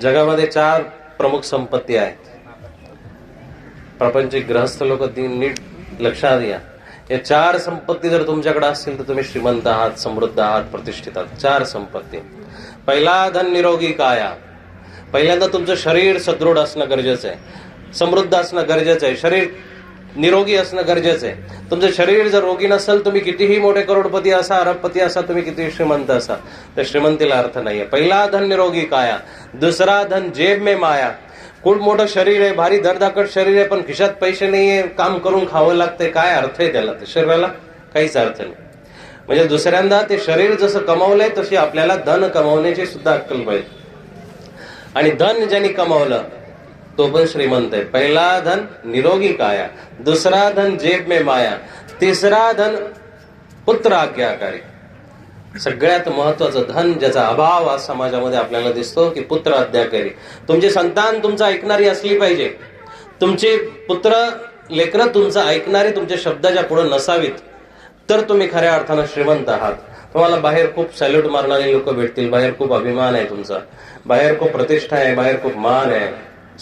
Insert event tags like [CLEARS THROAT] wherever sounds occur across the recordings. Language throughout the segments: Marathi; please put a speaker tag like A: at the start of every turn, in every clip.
A: जगामध्ये चार प्रमुख संपत्ती आहेत. प्रपंचिक ग्रहस्थ लोक ती नीट लक्षात घ्या. या चार संपत्ती जर तुमच्याकडे असतील तर तुम्ही श्रीमंत आहात समृद्ध आहात प्रतिष्ठित आहात. चार संपत्ती. पहिला धन निरोगी काया. पहिल्यांदा तुमचं शरीर सदृढ असणं गरजेचं आहे. समृद्ध असणं गरजेचं आहे. शरीर निरोगी असणं गरजेचं आहे. तुमचं शरीर जर रोगी नसेल तुम्ही कितीही मोठे करोडपती असा अरबपती असा तुम्ही किती श्रीमंत असा तर श्रीमंतीला अर्थ नाहीये. पहिला धन निरोगी काया दुसरा धन जेब में माया. खूप मोठं शरीर आहे भारी धडधाकट शरीर आहे पण खिशात पैसे नाहीये काम करून खावं लागतंय काय अर्थ आहे त्याला? शरीराला काहीच अर्थ नाही. म्हणजे दुसऱ्यांदा ते शरीर जसं कमावलंय तशी आपल्याला धन कमावण्याची सुद्धा अक्कल पाहिजे आणि धन ज्यांनी कमावलं तो पण श्रीमंत आहे पहिला धन निरोगी काया दुसरा धन जेब में माया तिसरा धन पुत्र आज्ञाकारी। सगळ्यात महत्वाचं धन ज्याचा अभाव आज समाजामध्ये आपल्याला दिसतो की पुत्र आज्ञाकारी। तुमची संतान तुमचं ऐकणारी असली पाहिजे। तुमची पुत्र लेकरं तुमचं ऐकणारी तुमच्या शब्दाच्या पुढे नसावीत तर तुम्ही खऱ्या अर्थानं श्रीमंत आहात। तुम्हाला बाहेर खूप सॅल्यूट मारणारे लोक भेटतील बाहेर खूप अभिमान आहे तुमचा। बाहेर खूप प्रतिष्ठा आहे बाहेर खूप मान आहे।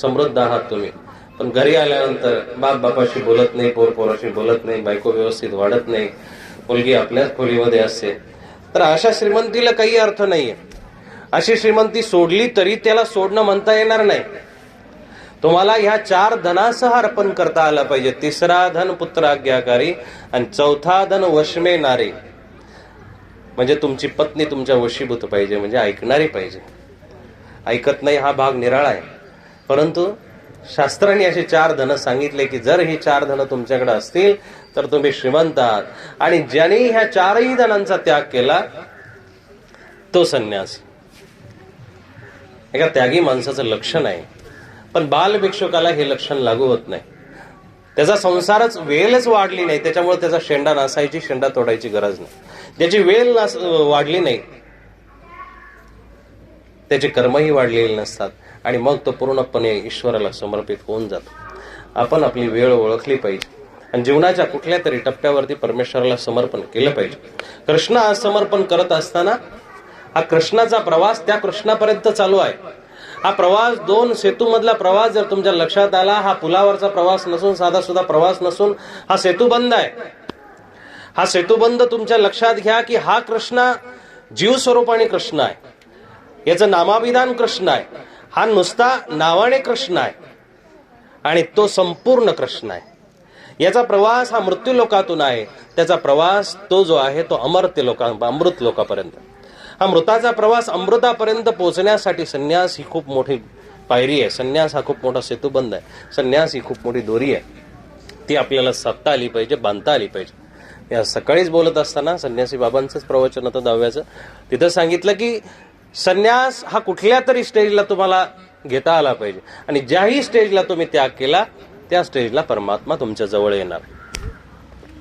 A: समृद्ध आहात तुम्ही. पण घरी आल्यानंतर बाप बापाशी बोलत नाही पोर पोराशी बोलत नाही बायको व्यवस्थित वाढत नाही मुलगी आपल्याच खोलीमध्ये असते. तर अशा श्रीमंतीला काही अर्थ नाहीये. अशी श्रीमंती सोडली तरी त्याला सोडणं म्हणता येणार नाही. तुम्हाला ह्या चार धनासह अर्पण करता आलं पाहिजे. तिसरा धन पुत्र आज्ञाकारी आणि चौथा धन वशमेनारी म्हणजे तुमची पत्नी तुमच्या वशीभूत पाहिजे म्हणजे ऐकणारी पाहिजे. ऐकत नाही हा भाग निराळा आहे. परंतु शास्त्रांनी असे चार धन सांगितले की जर ही चार धन तुमच्याकडे असतील तर तुम्ही श्रीमंत आहात. आणि ज्याने ह्या चारही धनांचा त्याग केला तो संन्यास. एका त्यागी माणसाचं लक्षण आहे. पण बालभिक्षुकाला हे लक्षण लागू होत नाही. त्याचा संसारच वेलच वाढली नाही. त्याच्यामुळे त्याचा शेंडा नासायची शेंडा तोडायची गरज नाही. त्याची वेल नास वाढली नाही त्याची कर्मही वाढलेली नसतात. आणि मग तो पूर्णपणे ईश्वराला समर्पित होऊन जातो. आपण आपली वेळ ओळखली पाहिजे. आणि जीवनाच्या कुठल्या तरी टप्प्यावरती परमेश्वराला समर्पण केलं पाहिजे. कृष्ण आज समर्पण करत असताना हा कृष्णाचा प्रवास त्या कृष्णापर्यंत चालू आहे. हा प्रवास दोन सेतू मधला प्रवास जर तुमच्या लक्षात आला हा पुलावरचा प्रवास नसून साधा सुद्धा प्रवास नसून हा सेतू बंद आहे. हा सेतुबंध तुमच्या लक्षात घ्या की हा कृष्ण जीव स्वरूपाने कृष्ण आहे. याचं नामाभिधान कृष्ण आहे. हा नुसता नावाने कृष्ण आहे. आणि तो संपूर्ण कृष्ण आहे. याचा प्रवास हा मृत्यू लोकातून आहे. त्याचा प्रवास तो जो आहे तो अमर्त्य लोका अमृत लोकापर्यंत. हा मृताचा प्रवास अमृतापर्यंत पोहोचण्यासाठी संन्यास ही खूप मोठी पायरी आहे. संन्यास हा खूप मोठा सेतुबंध आहे. संन्यास ही खूप मोठी दोरी आहे. ती आपल्याला साधता आली पाहिजे बांधता आली पाहिजे. या सकाळीच बोलत असताना संन्यासी बाबांचंच प्रवचन होतं दहाव्याचं. तिथं सांगितलं की संन्यास हा कुठल्या तरी स्टेजला तुम्हाला घेता आला पाहिजे. आणि ज्याही स्टेजला तुम्ही त्याग केला त्या स्टेजला परमात्मा तुमच्या जवळ येणार.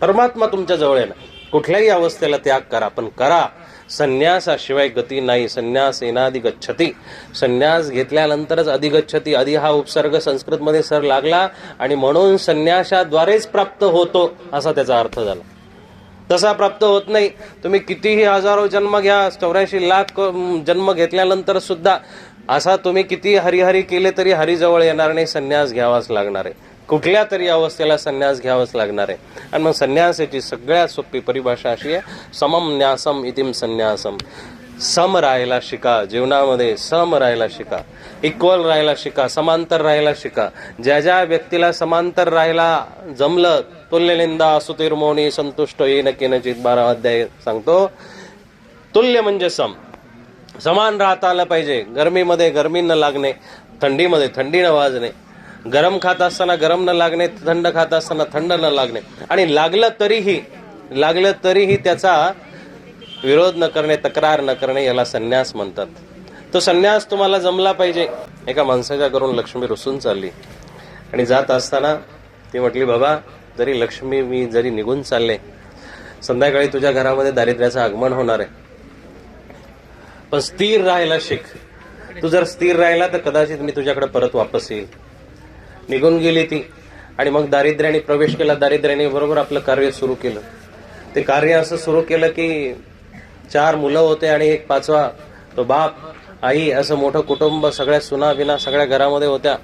A: परमात्मा तुमच्या जवळ येणार. कुठल्याही अवस्थेला त्याग करा पण करा. संन्यासाशिवाय गती नाही. संन्यास येनादी गच्छती. संन्यास घेतल्यानंतरच अधिगच्छती आधी हा उपसर्ग संस्कृतमध्ये सर लागला आणि म्हणून संन्यासाद्वारेच प्राप्त होतो असा त्याचा अर्थ झाला. तसा प्राप्त होत नाही. तुम्ही कितीही हजारो जन्म घ्या चौऱ्याऐंशी लाख जन्म घेतल्यानंतर सुद्धा असा तुम्ही किती हरिहरी केले तरी हरिजवळ येणार नाही संन्यास घ्यावाच लागणार आहे. कुठल्या तरी अवस्थेला संन्यास घ्यावाच लागणार आहे. आणि मग संन्यासाची सगळ्यात सोपी परिभाषा अशी आहे समम न्यासम इतिम संन्यासम सम राहायला शिका जीवनामध्ये सम राहायला शिका इक्वल राहायला शिका समांतर राहायला शिका. ज्या ज्या व्यक्तीला समांतर राहायला जमलं तुल्यनिंदा सुतिर्मोनी संतुष्ट येन केनचित बारा अध्याय सांगतो. तुल्य म्हणजे सम समान राहता आलं पाहिजे. गरमीमध्ये गरमी न लागणे थंडीमध्ये थंडी न वाजणे. गरम खात असताना गरम न लागणे थंड खात असताना थंड न लागणे. आणि लागलं तरीही लागलं तरीही त्याचा विरोध न करणे तक्रार न करणे याला संन्यास म्हणतात. तो संन्यास तुम्हाला जमला पाहिजे. एका माणसाच्या करून लक्ष्मी रुसून चालली. आणि जात असताना ती म्हटली बाबा जरी लक्ष्मी मी जरी निघून चालले संध्याकाळी तुझ्या घरामध्ये दारिद्र्याचं आगमन होणार आहे. पण स्थिर राहायला शिक. तू जर स्थिर राहिला तर कदाचित मी तुझ्याकडे परत वापस येईल. निघून गेली ती आणि मग दारिद्र्याने प्रवेश केला. दारिद्र्याने बरोबर आपलं कार्य सुरू केलं. ते कार्य असं सुरू केलं की चार मुलं होते आणि एक पाचवा तो बाप आई असं मोठं कुटुंब सगळ्या सुना बिना सगळ्या घरामध्ये होत्या.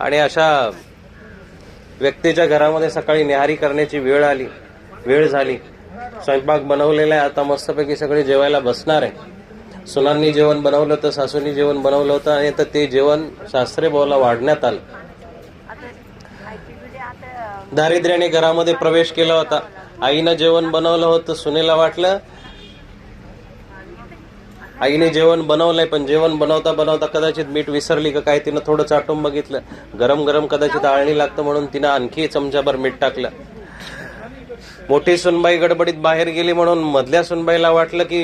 A: आणि अशा व्यक्तीच्या घरामध्ये सकाळी निहारी करण्याची वेळ आली वेळ झाली. स्वयंपाक बनवलेला आहे आता मस्तपैकी सगळे जेवायला बसणार आहे. सुनांनी जेवण बनवलं होतं सासूनी जेवण बनवलं होतं आणि तर ते जेवण शास्त्रे भाऊला वाढण्यात आलं. दारिद्र्याने घरामध्ये प्रवेश केला होता. आईनं जेवण बनवलं होतं सुनेला वाटलं आईने जेवण बनवलंय पण जेवण बनवता बनवता कदाचित मीठ विसरली का काय तिनं थोडं चाटून बघितलं. गरम गरम कदाचित आळणी लागतं म्हणून तिनं आणखी चमचाभर मीठ टाकलं. मोठी सुनबाई गडबडीत बाहेर गेली म्हणून मधल्या सुनबाईला वाटलं की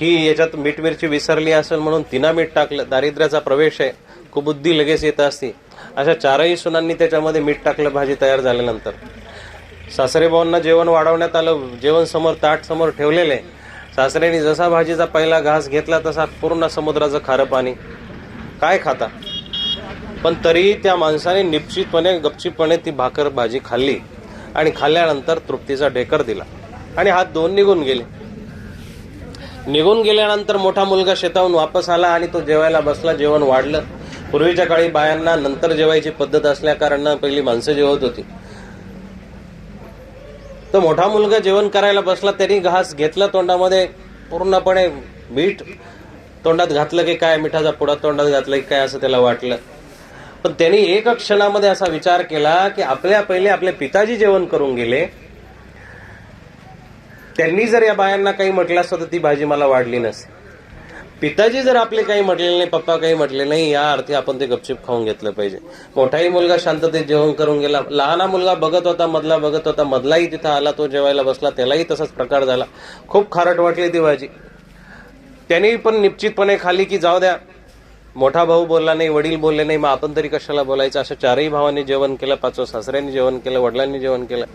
A: ही याच्यात मीठ मिरची विसरली असेल म्हणून तिनं मीठ टाकलं. दारिद्र्याचा प्रवेश आहे. कुबुद्धी लगेच येत असती. अशा चारही सुनांनी त्याच्यामध्ये मीठ टाकलं भाजी तयार झाल्यानंतर. सासरे भाऊंना जेवण वाढवण्यात आलं. जेवण समोर ताट समोर ठेवलेलं आहे. सासऱ्यांनी जसा भाजीचा पहिला घास घेतला तसा पूर्ण समुद्राचं खारं पाणी. काय खाता? पण तरीही त्या माणसाने निश्चितपणे गपचितपणे ती भाकर भाजी खाल्ली आणि खाल्ल्यानंतर तृप्तीचा ढेकर दिला. आणि हात दोन निघून गेले. निघून गेल्यानंतर मोठा मुलगा शेताहून वापस आला आणि तो जेवायला बसला. जेवण वाढलं. पूर्वीच्या काळी बायांना नंतर जेवायची पद्धत असल्याकारणानं पहिली माणसं जेवत होती. तर मोठा मुलगा जेवण करायला बसला त्यांनी घास घेतला तोंडामध्ये पूर्णपणे मीठ तोंडात घातलं की काय मिठाचा पुडा तोंडात घातलं की काय असं त्याला वाटलं. पण त्यांनी एक क्षणामध्ये असा विचार केला की आपल्या पहिले आपले पिताजी जेवण करून गेले. त्यांनी जर या बायांना काही म्हटलं असतं तर ती भाजी मला वाढली नसते. पिताजी जर आपले काही म्हटलेले नाही पप्पा काही म्हटले नाही या अर्थी आपण ते गपचिप खाऊन घेतलं पाहिजे. मोठाही मुलगा शांततेत जेवण करून गेला लहाना मुलगा बघत होता मधला बघत होता मधलाही तिथं आला तो जेवायला बसला त्यालाही तसाच प्रकार झाला. खूप खारट वाटली ती भाजी. त्यांनी पण निश्चितपणे खाली की जाऊ द्या. मोठा भाऊ बोलला नाही वडील बोलले नाही मग आपण तरी कशाला बोलायचं? असं चारही भावांनी जेवण केलं पाचव सासऱ्यांनी जेवण केलं वडिलांनी जेवण केलं.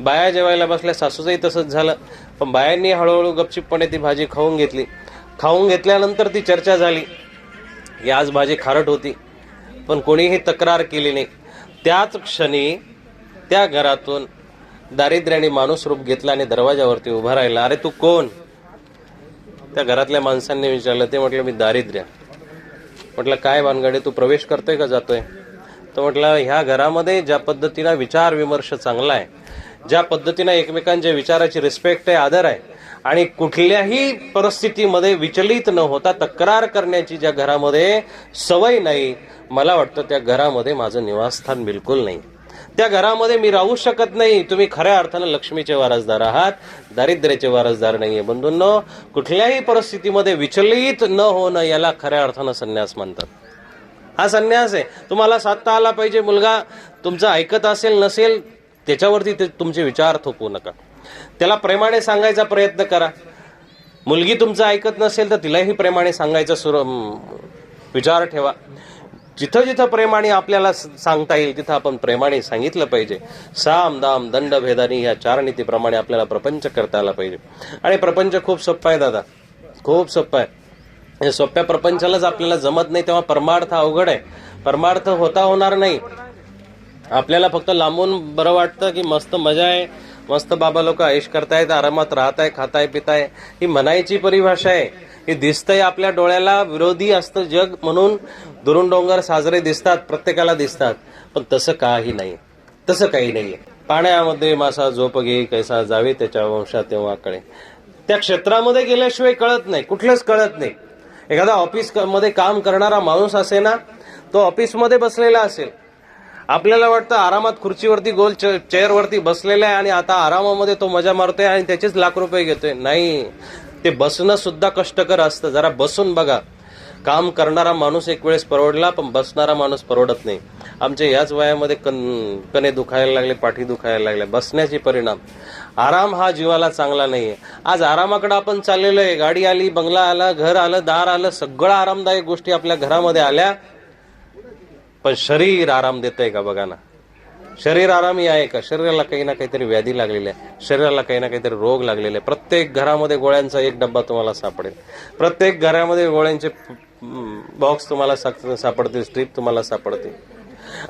A: बाया जेवायला बसल्या सासूचंही तसंच झालं. पण बायांनी हळूहळू गपचिपपणे ती भाजी खाऊन घेतली. खाऊन घेतल्यानंतर ती चर्चा झाली. की आज भाजी खारट होती पण कोणीही तक्रार केली नाही. त्याच क्षणी त्या घरातून दारिद्र्याने माणूस रूप घेतला आणि दरवाजावरती उभा राहिला. अरे तू कोण? त्या घरातल्या माणसांनी विचारलं. ते म्हटलं मी दारिद्र्य. म्हटलं काय भानगडे तू प्रवेश करतोय का जातोय? तर म्हटलं ह्या घरामध्ये ज्या पद्धतीनं विचार विमर्श चांगला आहे ज्या पद्धतीनं एकमेकांच्या विचाराची रिस्पेक्ट आहे आदर आहे आणि कुठल्याही परिस्थितीमध्ये विचलित न होता तक्रार करण्याची ज्या घरामध्ये सवय नाही मला वाटतं त्या घरामध्ये माझं निवासस्थान बिलकुल नाही. त्या घरामध्ये मी राहू शकत नाही. तुम्ही खऱ्या अर्थानं लक्ष्मीचे वारसदार आहात दारिद्र्याचे वारसदार नाहीये. बंधूंनो कुठल्याही परिस्थितीमध्ये विचलित न होणं याला खऱ्या अर्थानं संन्यास म्हणतात. हा संन्यास आहे. तुम्हाला साधता आला पाहिजे मुलगा. तुमचं ऐकत असेल नसेल त्याच्यावरती ते तुमचे विचार थोपवू नका. त्याला प्रेमाने सांगायचा प्रयत्न करा. मुलगी तुमचं ऐकत नसेल तर तिलाही प्रेमाने सांगायचा सुर विचार ठेवा. जिथं जिथं प्रेमाने आपल्याला सांगता येईल तिथं आपण प्रेमाने सांगितलं पाहिजे. साम दाम दंड भेदानी या चार नीतीप्रमाणे आपल्याला प्रपंच करता आला पाहिजे. आणि प्रपंच खूप सोपा आहे दादा. खूप सोपा आहे. या सोप्या प्रपंचालाच आपल्याला जमत नाही तेव्हा परमार्थ अवघड आहे. परमार्थ होता होणार नाही. आपल्याला फक्त लांबून बरं वाटतं की मस्त मजा आहे. मस्त बाबा लोक ऐश करतायत आरामात राहताय खाताय पिताय. ही मनाईची परिभाषा आहे. ही दिसतंय आपल्या डोळ्याला विरोधी असतं जग म्हणून दुरून डोंगर साजरे दिसतात प्रत्येकाला दिसतात. पण तसं काही नाही. तसं काही नाही पाण्यामध्ये मासा झोप घे कैसा जावे त्याच्या वंशात तेव्हा कळे. त्या क्षेत्रामध्ये गेल्याशिवाय कळत नाही. कुठलंच कळत नाही. एखादा ऑफिसमध्ये काम करणारा माणूस असे ना तो ऑफिसमध्ये बसलेला असेल. आपल्याला वाटतं आरामात खुर्चीवरती गोल चेअरवरती बसलेला आहे आणि आता आरामामध्ये तो मजा मारतोय आणि त्याचेच लाख रुपये घेतोय. नाही. ते बसणं सुद्धा कष्टकर असतं. जरा बसून बघा. काम करणारा माणूस एक वेळेस परवडला पण बसणारा माणूस परवडत नाही. आमच्या याच वयामध्ये कन कणे दुखायला लागले पाठी दुखायला लागले. बसण्याचे परिणाम. आराम हा जीवाला चांगला नाही आहे आज आरामाकडे आपण चाललेलो आहे. गाडी आली बंगला आला घर आलं दार आलं सगळं आरामदायक गोष्टी आपल्या घरामध्ये आल्या. पण शरीर आराम देतंय का? बघा ना. शरीर आरामी आहे का? शरीराला काही ना काहीतरी व्याधी लागलेली आहे. शरीराला काही ना काहीतरी रोग लागलेले आहे. प्रत्येक घरामध्ये गोळ्यांचा एक डब्बा तुम्हाला सापडेल. प्रत्येक घरामध्ये गोळ्यांचे बॉक्स तुम्हाला साप- सापडतील स्ट्रीप तुम्हाला सापडतील.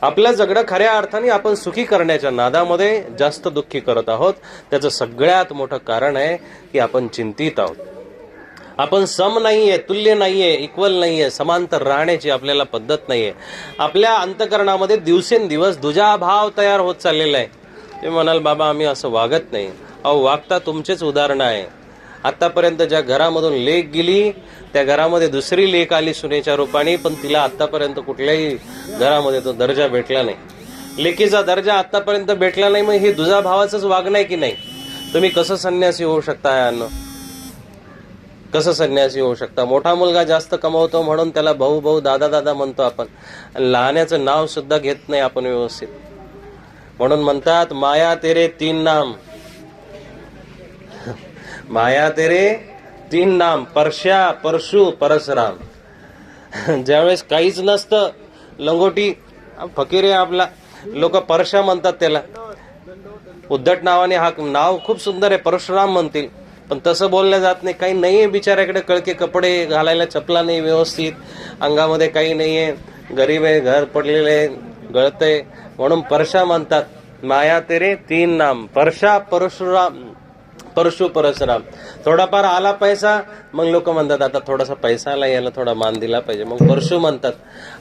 A: आपलं जगडं खऱ्या अर्थाने आपण सुखी करण्याच्या नादामध्ये जास्त दुःखी करत आहोत. त्याचं सगळ्यात मोठं कारण आहे की आपण चिंतित आहोत. आपण सम नाही आहे तुल्य नाही आहे इक्वल नाही आहे समांतर राहण्याची आपल्याला पद्धत नाही आहे आपल्या अंतकरणामध्ये दिवसेंदिवस दुजा भाव तयार होत चाललेला आहे. ते म्हणाल बाबा आम्ही असं वागत नाही. अहो वागता तुमचेच उदाहरण आहे. आत्तापर्यंत ज्या घरामधून लेख गेली त्या घरामध्ये दुसरी लेख आली सुनेच्या रूपाने पण तिला आत्तापर्यंत कुठल्याही घरामध्ये तो दर्जा भेटला नाही. लेखीचा दर्जा आत्तापर्यंत भेटला नाही मग हे दुजा भावाचंच वागणं आहे की नाही? तुम्ही कसं संन्यासी होऊ शकता यानं कसं संन्यासी होऊ शकता? मोठा मुलगा जास्त कमवतो म्हणून त्याला भाऊ भाऊ दादा दादा म्हणतो आपण. लहान्याचं नाव सुद्धा घेत नाही आपण व्यवस्थित. म्हणून म्हणतात माया तेरे तीन नाम. [LAUGHS] माया तेरे तीन नाम परश्या परशु परशुराम. [LAUGHS] ज्यावेळेस काहीच नसतं लंगोटी फकीर आहे आपला. लोक परशा म्हणतात त्याला. उद्धट नावाने हा नाव खूप सुंदर आहे परशुराम म्हणतील. पण तसं बोललं जात नाही. काही नाही आहे बिचाऱ्याकडे कळके कपडे घालायला चपला नाही व्यवस्थित अंगामध्ये काही नाही आहे गरीब आहे घर पडलेले गळतय. म्हणून परशा म्हणतात माया तेरे तीन नाम. परशा परशुराम. परशु परशुराम. थोडाफार आला पैसा मग लोक म्हणतात आता थोडासा पैसा आला याला थोडा मान दिला पाहिजे. मग परशु म्हणतात.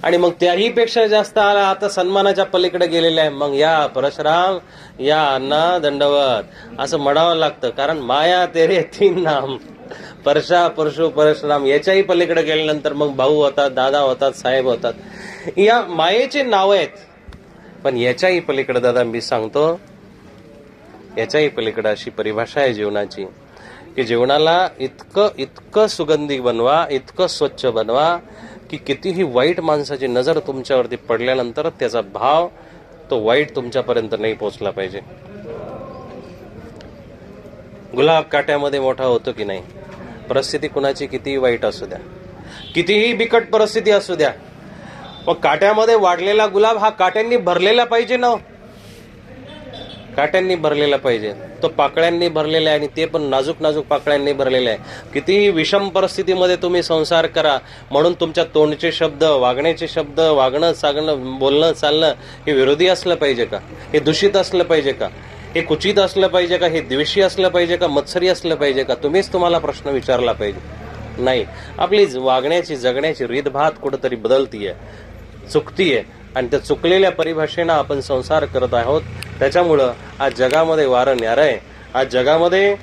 A: आणि मग त्याही पेक्षा जास्त आला आता सन्मानाच्या पलीकडे गेलेला आहे. मग या परशुराम या अण्णा दंडवत. असं म्हणावं लागतं कारण माया तेरे तीन नाम. परशा परशु परशुराम याच्याही पलीकडे गेल्यानंतर मग भाऊ होतात दादा होतात साहेब होतात. या मायेचे नाव आहेत. पण याच्याही पलीकडे दादा मी सांगतो याच्याही पलीकडे अशी परिभाषा आहे जीवनाची की जीवनाला इतकं इतकं सुगंधी बनवा इतकं स्वच्छ बनवा की कितीही वाईट माणसाची नजर तुमच्यावरती पडल्यानंतर त्याचा भाव तो वाईट तुमच्यापर्यंत नाही पोचला पाहिजे. गुलाब काट्यामध्ये मोठा होतो की नाही? परिस्थिती कुणाची कितीही वाईट असू द्या. कितीही बिकट परिस्थिती असू द्या. मग काट्यामध्ये वाढलेला गुलाब हा काट्यांनी भरलेला पाहिजे ना हो. काट्यांनी भरलेला पाहिजे. तो पाकळ्यांनी भरलेला आहे आणि ते पण नाजूक नाजूक पाकळ्यांनी भरलेले आहे. कितीही विषम परिस्थितीमध्ये तुम्ही संसार करा म्हणून तुमच्या तोंडचे शब्द वागण्याचे शब्द वागणं सागणं बोलणं चालणं हे विरोधी असलं पाहिजे का? हे दूषित असलं पाहिजे का? हे कुचित असलं पाहिजे का? हे द्वेषी असलं पाहिजे का? मत्सरी असलं पाहिजे का? तुम्हीच तुम्हाला प्रश्न विचारला पाहिजे. नाही. आपली वागण्याची जगण्याची रीतभात कुठंतरी बदलतीये चुकतीये. आणि त्या चुकलेल्या परिभाषेनं आपण संसार करत आहोत. त्याच्यामुळं आज जगामध्ये वारं न्यारं आहे. आज जगामध्ये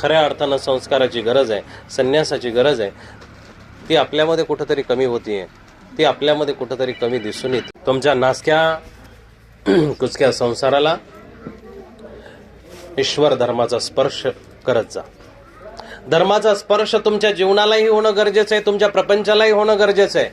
A: खऱ्या अर्थानं संस्काराची गरज आहे संन्यासाची गरज आहे. ती आपल्यामध्ये कुठंतरी कमी होतीये. ती आपल्यामध्ये कुठंतरी कमी दिसून येते. तुमच्या नासक्या [CLEARS THROAT] कुचक्या संसाराला ईश्वर धर्माचा स्पर्श करत जा. धर्माचा स्पर्श तुमच्या जीवनालाही होणं गरजेचं आहे तुमच्या प्रपंचालाही होणं गरजेचं आहे.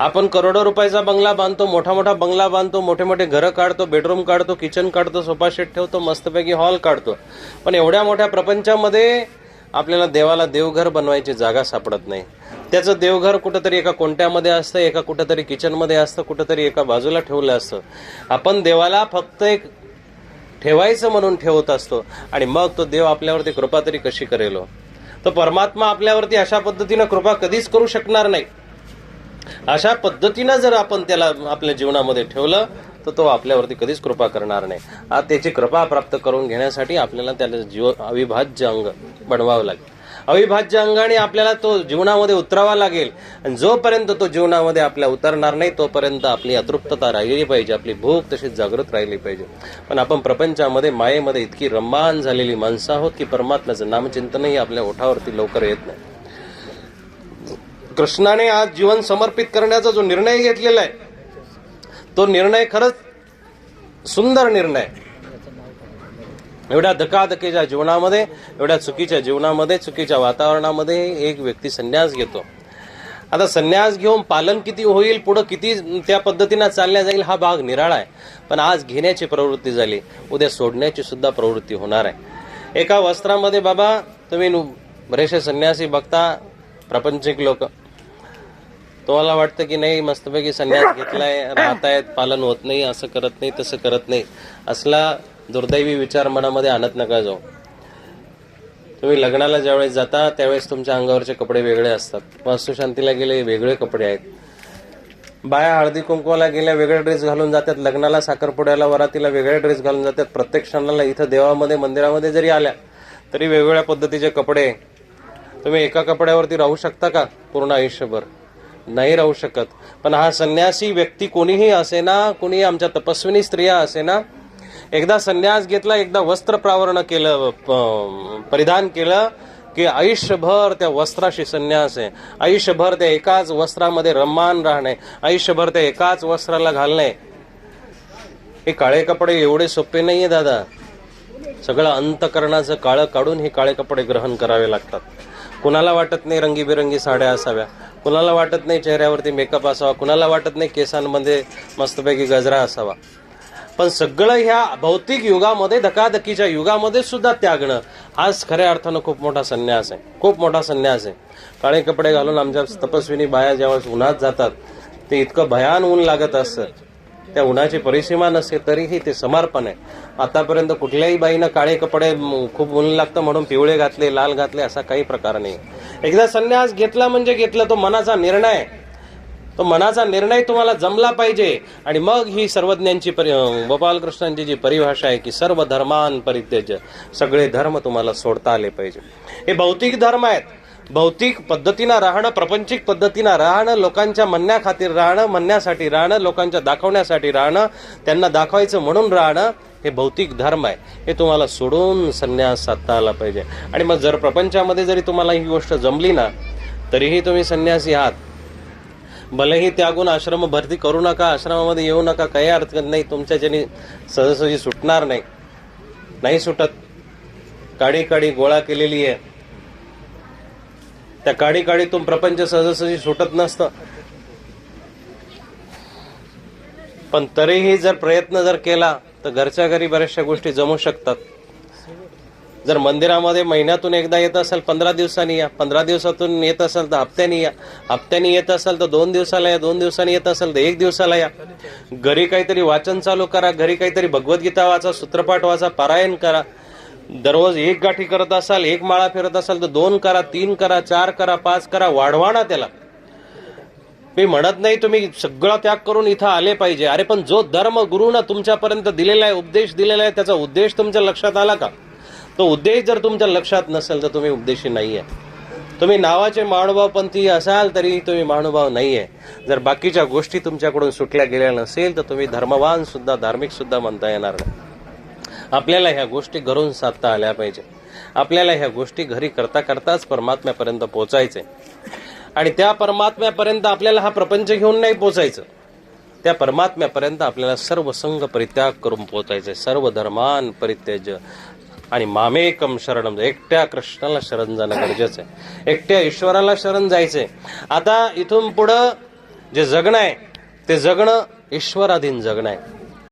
A: आपण करोडो रुपयाचा बंगला बांधतो मोठा मोठा बंगला बांधतो मोठे मोठे घरं काढतो बेडरूम काढतो किचन काढतो सोफा सेट ठेवतो मस्तपैकी हॉल काढतो. पण एवढ्या मोठ्या प्रपंचामध्ये आपल्याला देवाला देवघर बनवायची जागा सापडत नाही. त्याचं देवघर कुठंतरी एका कोणत्यामध्ये असतं एका कुठंतरी किचनमध्ये असतं कुठंतरी एका बाजूला ठेवलं असतं. आपण देवाला फक्त एक ठेवायचं म्हणून ठेवत असतो आणि मग तो देव आपल्यावरती कृपा तरी कशी करेल हो? तर परमात्मा आपल्यावरती अशा पद्धतीनं कृपा कधीच करू शकणार नाही. अशा पद्धतीनं जर आपण त्याला आपल्या जीवनामध्ये ठेवलं तर तो आपल्यावरती कधीच कृपा करणार नाही. आज त्याची कृपा प्राप्त करून घेण्यासाठी आपल्याला त्याला जीव अविभाज्य अंग बनवावं लागेल. अविभाज्य अंगाने आपल्याला तो जीवनामध्ये उतरावा लागेल. आणि जोपर्यंत तो जीवनामध्ये आपल्या उतरणार नाही तोपर्यंत आपली अतृप्तता राहिली पाहिजे आपली भूक तशीच जागृत राहिली पाहिजे. पण आपण प्रपंचामध्ये मायेमध्ये इतकी रम्मान झालेली माणसं आहोत की परमात्म्याचं नामचिंतनही आपल्या ओठावरती लवकर येत नाही. कृष्णाने आज जीवन समर्पित करण्याचा जो निर्णय घेतलेला आहे तो निर्णय खरंच सुंदर निर्णय. एवढ्या धकाधकीच्या जीवनामध्ये एवढ्या चुकीच्या जीवनामध्ये चुकीच्या वातावरणामध्ये एक व्यक्ती संन्यास घेतो. आता संन्यास घेऊन पालन किती होईल पुढं किती त्या पद्धतीनं चालल्या जाईल हा भाग निराळा आहे. पण आज घेण्याची प्रवृत्ती झाली उद्या सोडण्याची सुद्धा प्रवृत्ती होणार आहे. एका वस्त्रामध्ये बाबा तुम्ही बरेचसे संन्यासी बघता प्रापंचिक लोक. तुम्हाला वाटतं की नाही मस्तपैकी संन्यास घेतलाय राहतायत पालन होत नाही असं करत नाही तसं करत नाही असला दुर्दैवी विचार मनामध्ये आणत नका जाऊ. तुम्ही लग्नाला ज्यावेळेस जाता त्यावेळेस तुमच्या अंगावरचे कपडे वेगळे असतात. वास्तुशांतीला गेले वेगळे कपडे आहेत. बाया हळदी कुंकवाला गेल्या वेगळे ड्रेस घालून जातात. लग्नाला साखरपुड्याला वरातीला वेगळे ड्रेस घालून जातात. प्रत्येक क्षणाला इथं देवामध्ये मंदिरामध्ये जरी आल्या तरी वेगवेगळ्या पद्धतीचे कपडे तुम्ही एका कपड्यावरती राहू शकता का? पूर्ण आयुष्यभर. नाही राहू शकत. पण हा संन्यासी व्यक्ती कोणीही असे ना कोणी आमच्या तपस्विनी स्त्रिया असे ना एकदा संन्यास घेतला एकदा वस्त्र प्रावरण केलं प- परिधान केलं की आयुष्यभर त्या वस्त्राशी संन्यास आहे. आयुष्यभर त्या एकाच वस्त्रामध्ये रम्मान राहणे आयुष्यभर त्या एकाच वस्त्राला घालणे. हे काळे कपडे एवढे सोपे नाहीये दादा. सगळं अंतकरणाचं काळं काढून हे काळे कपडे ग्रहण करावे लागतात. कुणाला वाटत नाही रंगीबेरंगी साड्या असाव्या कुणाला वाटत नाही चेहऱ्यावरती मेकअप असावा कुणाला वाटत नाही केसांमध्ये मस्तपैकी गजरा असावा. पण सगळं ह्या भौतिक युगामध्ये धकाधकीच्या युगामध्ये सुद्धा त्यागणं हाच खऱ्या अर्थानं खूप मोठा संन्यास आहे. खूप मोठा संन्यास आहे. काळे कपडे घालून आमच्या तपस्विनी बाया ज्यावेळेस उन्हात जातात ते इतकं भयान ऊन लागत असतं. त्या उन्हाची परिसीमा नसते तरीही ते समर्पण आहे. आतापर्यंत कुठल्याही बाईनं काळे कपडे खूप ऊन लागतं म्हणून पिवळे घातले लाल घातले असा काही प्रकार नाही. एकदा संन्यास घेतला म्हणजे घेतला तो मनाचा निर्णय तो मनाचा निर्णय तुम्हाला जमला पाहिजे. आणि मग ही सर्वज्ञांची परि गोपालकृष्णांची जी परिभाषा आहे की सर्व धर्मान परित्यज सगळे धर्म तुम्हाला सोडता आले पाहिजे. हे भौतिक धर्म आहेत. भौतिक पद्धतीनं राहणं प्रपंचिक पद्धतीनं राहणं लोकांच्या म्हणण्याखातीर राहणं म्हणण्यासाठी राहणं लोकांच्या दाखवण्यासाठी राहणं त्यांना दाखवायचं म्हणून राहणं हे भौतिक धर्म आहे. हे तुम्हाला सोडून संन्यास साधता आला पाहिजे. आणि मग जर प्रपंचामध्ये जरी तुम्हाला ही गोष्ट जमली ना तरीही तुम्ही संन्यासी आहात. भलेही त्यागून आश्रम भरती करू नका आश्रमामध्ये येऊ नका काही अर्थ नाही तुमच्या ज्यांनी सहजसहजी सुटणार नाही. नाही सुटत. काडी काडी गोळा केलेली आहे. त्या काळी काळीतून प्रपंच सहजासहजी सुटत नसतं. पण तरीही जर प्रयत्न जर केला तर घरच्या घरी बऱ्याचशा गोष्टी जमू शकतात. जर मंदिरामध्ये महिन्यातून एकदा येत असेल पंधरा दिवसांनी या. पंधरा दिवसातून येत असेल तर हप्त्यानी या. हप्त्यानी येत असेल तर दोन दिवसाला या. दोन दिवसांनी येत असेल तर एक दिवसाला या. घरी काहीतरी वाचन चालू करा. घरी काहीतरी भगवद्गीता वाचा सूत्रपाठ वाचा पारायण करा. दररोज एक गाठी करत असाल एक माळा फिरत असाल तर दोन करा तीन करा चार करा पाच करा वाढवा ना त्याला. मी म्हणत नाही तुम्ही सगळा त्याग करून इथं आले पाहिजे. अरे पण जो धर्म गुरुनं तुमच्यापर्यंत दिलेला आहे उपदेश दिलेला आहे त्याचा उद्देश तुमच्या लक्षात आला का? तो उद्देश जर तुमच्या लक्षात नसेल तर तुम्ही उपदेशी नाही आहे तुम्ही नावाचे महानुभावपंथी असाल तरी तुम्ही महानुभाव नाही आहे जर बाकीच्या गोष्टी तुमच्याकडून सुटल्या गेल्या नसेल तर तुम्ही धर्मवान सुद्धा धार्मिक सुद्धा म्हणता येणार नाही. आपल्याला ह्या गोष्टी घरून साधता आल्या पाहिजे. आपल्याला ह्या गोष्टी घरी करता करताच परमात्म्यापर्यंत पोचायचे. आणि त्या परमात्म्यापर्यंत आपल्याला हा प्रपंच घेऊन नाही पोचायचं. त्या परमात्म्यापर्यंत आपल्याला सर्व संघ परित्याग करून पोचायचे. सर्व धर्मान परित्यज. आणि मामेकम शरणम एकट्या कृष्णाला शरण जाणं गरजेचं आहे. एकट्या ईश्वराला शरण जायचंय. आता इथून पुढं जे जगणं आहे ते जगणं ईश्वराधीन जगणं आहे.